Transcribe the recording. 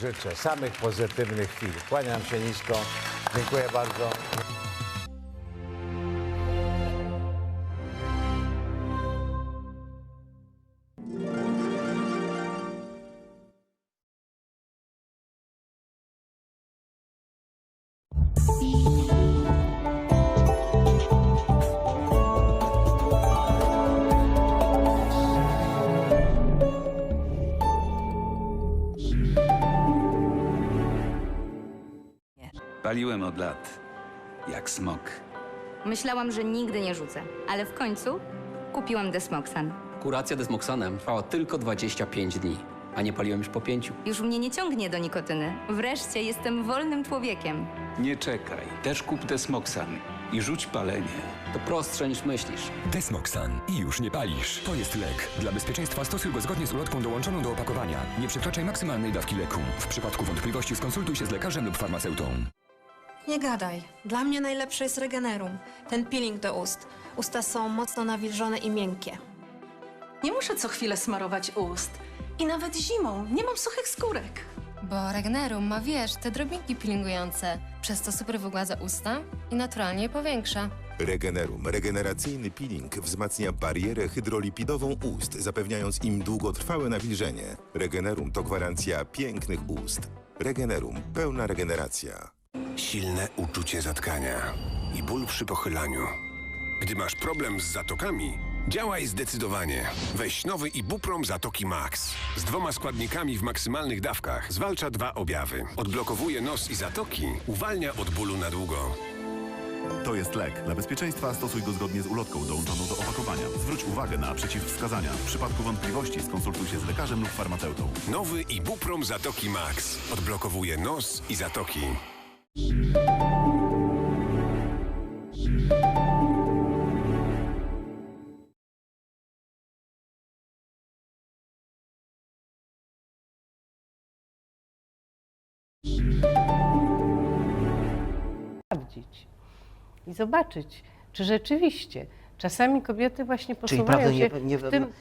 Życzę samych pozytywnych chwil. Kłaniam się nisko. Dziękuję bardzo. Paliłem od lat. Jak smok. Myślałam, że nigdy nie rzucę, ale w końcu kupiłam Desmoxan. Kuracja desmoksanem trwała tylko 25 dni, a nie paliłem już po pięciu. Już mnie nie ciągnie do nikotyny. Wreszcie jestem wolnym człowiekiem. Nie czekaj. Też kup Desmoxan i rzuć palenie. To prostsze niż myślisz. Desmoxan i już nie palisz. To jest lek. Dla bezpieczeństwa stosuj go zgodnie z ulotką dołączoną do opakowania. Nie przekraczaj maksymalnej dawki leku. W przypadku wątpliwości skonsultuj się z lekarzem lub farmaceutą. Nie gadaj. Dla mnie najlepsze jest Regenerum. Ten peeling do ust. Usta są mocno nawilżone i miękkie. Nie muszę co chwilę smarować ust. I nawet zimą nie mam suchych skórek. Bo Regenerum ma, wiesz, te drobinki peelingujące, przez to super wygładza usta i naturalnie je powiększa. Regenerum. Regeneracyjny peeling wzmacnia barierę hydrolipidową ust, zapewniając im długotrwałe nawilżenie. Regenerum to gwarancja pięknych ust. Regenerum. Pełna regeneracja. Silne uczucie zatkania i ból przy pochylaniu. Gdy masz problem z zatokami, działaj zdecydowanie. Weź nowy Ibuprom Zatoki Max. Z dwoma składnikami w maksymalnych dawkach zwalcza dwa objawy. Odblokowuje nos i zatoki, uwalnia od bólu na długo. To jest lek. Dla bezpieczeństwa stosuj go zgodnie z ulotką dołączoną do opakowania. Zwróć uwagę na przeciwwskazania. W przypadku wątpliwości skonsultuj się z lekarzem lub farmaceutą. Nowy Ibuprom Zatoki Max. Odblokowuje nos i zatoki. Sprawdzić i zobaczyć, czy rzeczywiście czasami kobiety właśnie Czyli posuwają prawda, nie, się nie, w tym